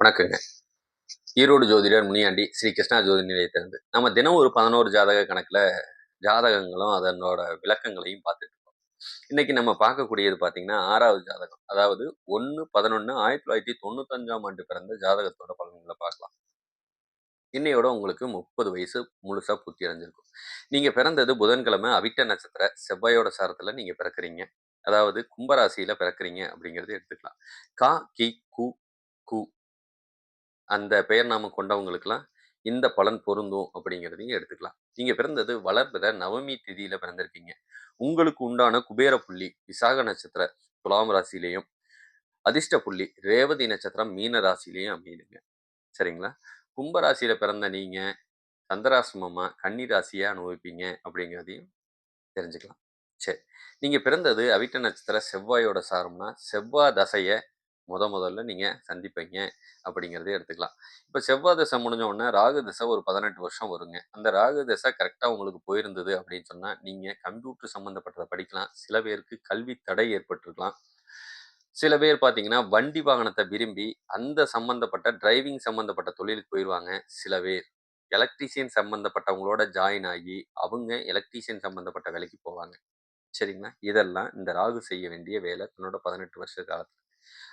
வணக்கங்க. ஈரோடு ஜோதிடர் முனியாண்டி ஸ்ரீ கிருஷ்ணா ஜோதி நிலையத்திலிருந்து நம்ம தினம் ஒரு பதினோரு ஜாதக கணக்கில் ஜாதகங்களும் அதனோட விளக்கங்களையும் பார்த்துட்டு இருக்கோம். இன்னைக்கு நம்ம பார்க்கக்கூடியது பார்த்தீங்கன்னா ஆறாவது ஜாதகம். அதாவது ஒன்று பதினொன்று ஆயிரத்தி தொள்ளாயிரத்தி தொண்ணூத்தஞ்சாம் ஆண்டு பிறந்த ஜாதகத்தோட பலன்களை பார்க்கலாம். இன்னையோட உங்களுக்கு முப்பது வயசு முழுசா பூர்த்தி அடைஞ்சிருக்கும். நீங்க பிறந்தது புதன்கிழமை அவிட்ட நட்சத்திர செவ்வாயோட சாரத்துல நீங்க பிறக்கிறீங்க. அதாவது கும்பராசியில பிறக்கிறீங்க அப்படிங்கிறது எடுத்துக்கலாம். கா கி கு கு அந்த பெயர் நாம கொண்டவங்களுக்கெல்லாம் இந்த பலன் பொருந்தும் அப்படிங்கிறதையும் எடுத்துக்கலாம். நீங்க பிறந்தது வளர்பிற நவமி திதியில பிறந்திருக்கீங்க. உங்களுக்கு உண்டான குபேர புள்ளி விசாக நட்சத்திர துலாம் ராசியிலையும் அதிர்ஷ்ட புள்ளி ரேவதி நட்சத்திரம் மீன ராசியிலையும் அமையுதுங்க. சரிங்களா? கும்ப ராசியில பிறந்த நீங்க சந்திராசிரமமா கன்னி ராசியை அனுபவிப்பீங்க அப்படிங்கிறதையும் தெரிஞ்சுக்கலாம். சரி. நீங்க பிறந்தது அவிட்ட நட்சத்திர செவ்வாயோட சாரம்னா செவ்வாய் தசையை முத முதல்ல நீங்கள் சந்திப்பீங்க அப்படிங்கிறதே எடுத்துக்கலாம். இப்போ செவ்வாய் தசை முடிஞ்ச உடனே ராகு தசை ஒரு பதினெட்டு வருஷம் வருங்க. அந்த ராகு தசை கரெக்டாக உங்களுக்கு போயிருந்தது அப்படின்னு சொன்னால் நீங்கள் கம்ப்யூட்டர் சம்மந்தப்பட்டதை படிக்கலாம். சில பேருக்கு கல்வி தடை ஏற்பட்டிருக்கலாம். சில பேர் பார்த்தீங்கன்னா வண்டி வாகனத்தை விரும்பி அந்த சம்மந்தப்பட்ட டிரைவிங் சம்மந்தப்பட்ட தொழிலுக்கு போயிடுவாங்க சில பேர் எலக்ட்ரீஷியன் சம்மந்தப்பட்டவங்களோட ஜாயின் ஆகி அவங்க எலக்ட்ரீஷியன் சம்மந்தப்பட்ட வேலைக்கு போவாங்க. சரிங்களா? இதெல்லாம் இந்த ராகு செய்ய வேண்டிய வேலை. தன்னோட பதினெட்டு வருஷ காலத்தில்.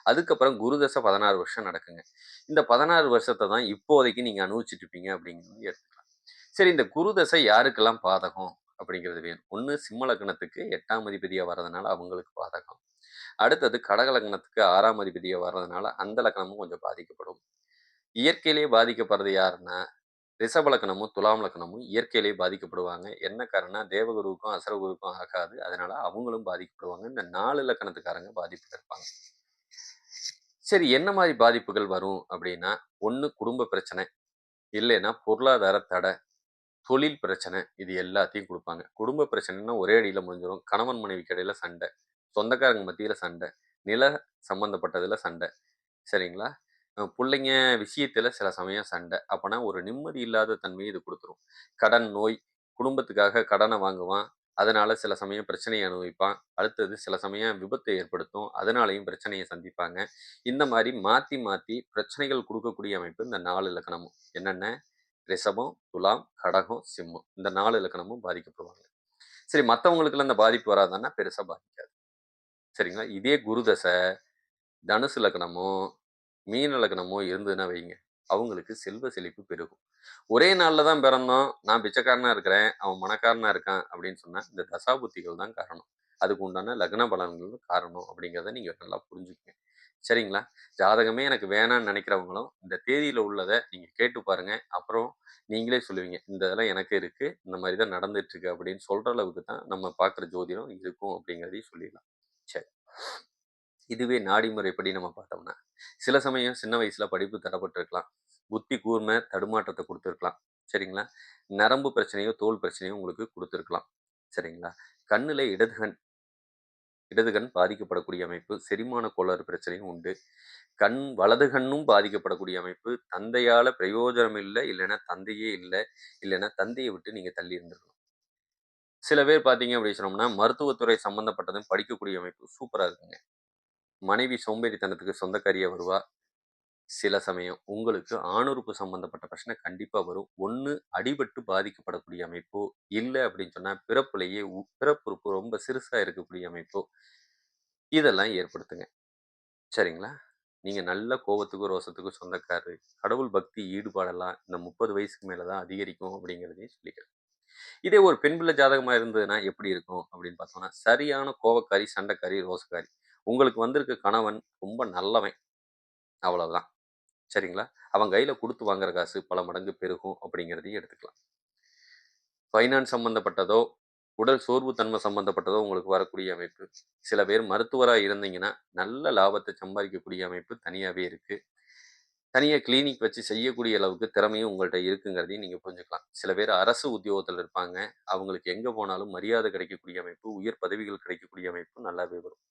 அதுக்கப்புறம் குருதசை பதினாறு வருஷம் நடக்குங்க. இந்த பதினாறு வருஷத்தை தான் இப்போதைக்கு நீங்கள் அனுபவிச்சுட்டு இருப்பீங்க அப்படிங்கிறது எடுத்துக்கலாம். சரி இந்த குருதசை யாருக்கெல்லாம் பாதகம் அப்படிங்கிறது வேணும்? ஒன்று சிம்ம லக்னத்துக்கு எட்டாம் அதிபதியாக வர்றதுனால அவங்களுக்கு பாதகம். அடுத்தது கடக லக்னத்துக்கு ஆறாம் அதிபதியாக வர்றதுனால அந்த லக்னமும் கொஞ்சம் பாதிக்கப்படும். இயற்கையிலேயே பாதிக்கப்படுறது யாருன்னா ரிஷப லக்னமும் துலாம் லக்னமும் இயற்கையிலேயே பாதிக்கப்படுவாங்க. என்ன காரணம் தேவகுருவுக்கும் அசரகுருவுக்கும் ஆகாது. அதனால அவங்களும் பாதிக்கப்படுவாங்க. இந்த நாலு லக்கணத்துக்காரங்க பாதிப்பு இருப்பாங்க. சரி என்ன மாதிரி பாதிப்புகள் வரும் அப்படின்னா ஒன்று குடும்ப பிரச்சனை இல்லைன்னா பொருளாதார தடை தொழில் பிரச்சனை இது எல்லாத்தையும் கொடுப்பாங்க. குடும்ப பிரச்சனைனா ஒரே அடியில் முடிஞ்சிடும் கணவன் மனைவிக்கு இடையில சண்டை சொந்தக்காரங்க மத்தியில் சண்டை நில சம்மந்தப்பட்டதில் சண்டை சரிங்களா? பிள்ளைங்க விஷயத்தில் சில சமயம் சண்டை. அப்போனா ஒரு நிம்மதி இல்லாத தன்மையை இது கொடுத்துரும். கடன் நோய் குடும்பத்துக்காக கடனை வாங்குவான். அதனால சில சமயம் பிரச்சனையை அனுபவிப்பான். அடுத்தது சில சமயம் விபத்தை ஏற்படுத்தும். அதனாலையும் பிரச்சனையை சந்திப்பாங்க. இந்த மாதிரி மாற்றி மாற்றி பிரச்சனைகள் கொடுக்கக்கூடிய அமைப்பு இந்த நாலு இலக்கணமும். என்னென்ன? ரிஷபம் துலாம் கடகம் சிம்மம். இந்த நாலு இலக்கணமும் பாதிக்கப்படுவாங்க. சரி மற்றவங்களுக்குலாம் இந்த பாதிப்பு வராதுன்னா பெருசாக பாதிக்காது. சரிங்களா? இதே குருதசை தனுசு லக்கணமோ மீன லக்கணமோ இருந்ததுன்னா வைங்க. அவங்களுக்கு செல்வ செழிப்பு பெருகும். ஒரே நாளில் தான் பிறந்தோம் நான் பிச்சைக்காரனாக இருக்கிறேன் அவன் மனக்காரனாக இருக்கான் அப்படின்னு சொன்னால் இந்த தசாபுத்திகள் தான் காரணம். அதுக்கு உண்டான லக்ன பலன்கள் காரணம் அப்படிங்கிறத நீங்கள் நல்லா புரிஞ்சுக்கங்க. சரிங்களா? ஜாதகமே எனக்கு வேணாம்னு நினைக்கிறவங்களும் இந்த தேதியில் உள்ளதை நீங்கள் கேட்டு பாருங்கள் அப்புறம் நீங்களே சொல்லுவீங்க இந்த இதெல்லாம் எனக்கு இருக்குது இந்த மாதிரி தான் நடந்துட்டுருக்கு அப்படின்னு சொல்கிற அளவுக்கு தான் நம்ம பார்க்குற ஜோதிடம் இருக்கும் அப்படிங்கிறதையும் சொல்லிடலாம். சரி. இதுவே நாடி முறைப்படி நம்ம பார்த்தோம்னா சில சமயம் சின்ன வயசுல படிப்பு தரப்பட்டிருக்கலாம். புத்தி கூர்மை தடுமாற்றத்தை கொடுத்துருக்கலாம். சரிங்களா? நரம்பு பிரச்சனையோ தோல் பிரச்சனையோ உங்களுக்கு கொடுத்துருக்கலாம். சரிங்களா? கண்ணில் இடதுகண் இடதுகண் பாதிக்கப்படக்கூடிய அமைப்பு செரிமான கோளாறு பிரச்சனையும் உண்டு. கண் வலது கண்ணும் பாதிக்கப்படக்கூடிய அமைப்பு தந்தையால பிரயோஜனம் இல்லை இல்லைன்னா தந்தையே இல்லை இல்லைன்னா தந்தையை விட்டு நீங்க தள்ளி இருந்துருக்கணும் சில பேர் பார்த்தீங்க அப்படின்னு சொன்னோம்னா மருத்துவத்துறை சம்மந்தப்பட்டதும் படிக்கக்கூடிய அமைப்பு சூப்பராக இருக்குங்க. மனைவி சோம்பேறித்தனத்துக்கு சொந்தக்காரியாக வருவா சில சமயம். உங்களுக்கு ஆணுறுப்பு சம்பந்தப்பட்ட பிரச்சனை கண்டிப்பாக வரும். ஒன்று அடிபட்டு பாதிக்கப்படக்கூடிய அமைப்போ இல்லை அப்படின்னு சொன்னால் பிறப்புலேயே பிறப்புறுப்பு ரொம்ப சிறுசாக இருக்கக்கூடிய அமைப்போ இதெல்லாம் ஏற்படுத்துங்க. சரிங்களா? நீங்கள் நல்ல கோபத்துக்கும் ரோசத்துக்கும் சொந்தக்காரர். கடவுள் பக்தி ஈடுபாடெல்லாம் இந்த முப்பது வயசுக்கு மேலே தான் அதிகரிக்கும் அப்படிங்கிறதையும் சொல்லிக்கிறேன். இதே ஒரு பெண் பிள்ளை ஜாதகமாக இருந்ததுன்னா எப்படி இருக்கும் அப்படின்னு பார்த்தோம்னா சரியான கோவக்காரி சண்டைக்காரி ரோசக்காரி உங்களுக்கு வந்திருக்க கணவன் ரொம்ப நல்லவன். அவ்வளவுதான். சரிங்களா? அவன் கையில் கொடுத்து வாங்குற காசு பல மடங்கு பெருகும் அப்படிங்கிறதையும் எடுத்துக்கலாம். ஃபைனான்ஸ் சம்மந்தப்பட்டதோ உடல் சோர்வு தன்மை சம்மந்தப்பட்டதோ உங்களுக்கு வரக்கூடிய அமைப்பு. சில பேர் மருத்துவராக இருந்தீங்கன்னா நல்ல லாபத்தை சம்பாதிக்கக்கூடிய அமைப்பு தனியாகவே இருக்குது தனியாக கிளினிக் வச்சு செய்யக்கூடிய அளவுக்கு திறமையும் உங்கள்கிட்ட இருக்குங்கிறதையும் நீங்கள் புரிஞ்சுக்கலாம். சில பேர் அரசு உத்தியோகத்தில் இருப்பாங்க. அவங்களுக்கு எங்கே போனாலும் மரியாதை கிடைக்கக்கூடிய அமைப்பு உயர் பதவிகள் கிடைக்கக்கூடிய அமைப்பு நல்லாவே வரும்.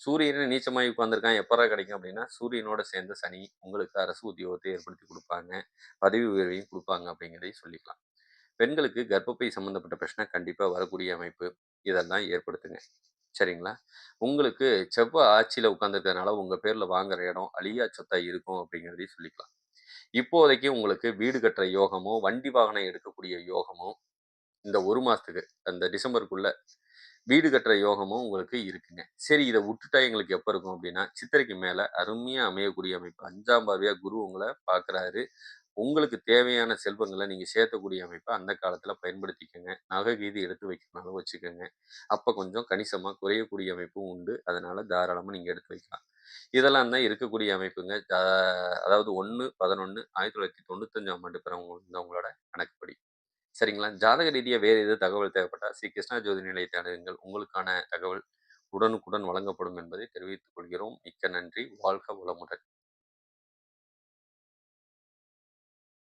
சூரியன் நீச்சமாகி உட்காந்துருக்கான் எப்பரா கிடைக்கும் அப்படின்னா சூரியனோட சேர்ந்த சனி உங்களுக்கு அரசு உத்தியோகத்தை ஏற்படுத்தி கொடுப்பாங்க பதவி உயர்வையும் கொடுப்பாங்க அப்படிங்கிறதையும் சொல்லிக்கலாம் பெண்களுக்கு கர்ப்பப்பை சம்மந்தப்பட்ட பிரச்சனை கண்டிப்பாக வரக்கூடிய அமைப்பு இதெல்லாம் ஏற்படுத்துங்க சரிங்களா? உங்களுக்கு செவ்வாய் ஆட்சியில் உட்காந்துருக்கிறதுனால உங்கள் பேரில் வாங்குற இடம் அழியா சொத்தா இருக்கும் அப்படிங்கிறதையும் சொல்லிக்கலாம். இப்போதைக்கு உங்களுக்கு வீடு கட்டுற யோகமோ, வண்டி வாகனம் எடுக்கக்கூடிய யோகமோ, இந்த ஒரு மாதத்துக்கு அந்த டிசம்பருக்குள்ள வீடு கட்டுற யோகமும் உங்களுக்கு இருக்குங்க. சரி இதை விட்டுட்டா எங்களுக்கு எப்போ இருக்கும் அப்படின்னா, சித்திரைக்கு மேலே அருமையாக அமையக்கூடிய அமைப்பு. அஞ்சாம் பாவியாக குரு உங்களை பார்க்குறாரு. உங்களுக்கு தேவையான செல்வங்களை நீங்கள் சேர்த்தக்கூடிய அமைப்பை அந்த காலத்தில் பயன்படுத்திக்கோங்க நகை கீது எடுத்து வைக்கிறனாலும் வச்சுக்கோங்க அப்போ கொஞ்சம் கணிசமாக குறையக்கூடிய அமைப்பும் உண்டு. அதனால தாராளமாக நீங்கள் எடுத்து வைக்கலாம். இதெல்லாம் தான் இருக்கக்கூடிய அமைப்புங்க. அதாவது ஒன்று பதினொன்று ஆயிரத்தி தொள்ளாயிரத்தி தொண்ணூத்தஞ்சாம் ஆண்டு பிறந்தவங்களோட கணக்குப்படி. சரிங்களா? ஜாதக ரீதியாக வேறு எது தகவல் தேவைப்பட்டா ஸ்ரீ கிருஷ்ணா ஜோதி நிலையத்தை அணுகுங்கள். உங்களுக்கான தகவல் உடனுக்குடன் வழங்கப்படும் என்பதை தெரிவித்துக் கொள்கிறோம். மிக்க நன்றி. வாழ்க வளமுடன்.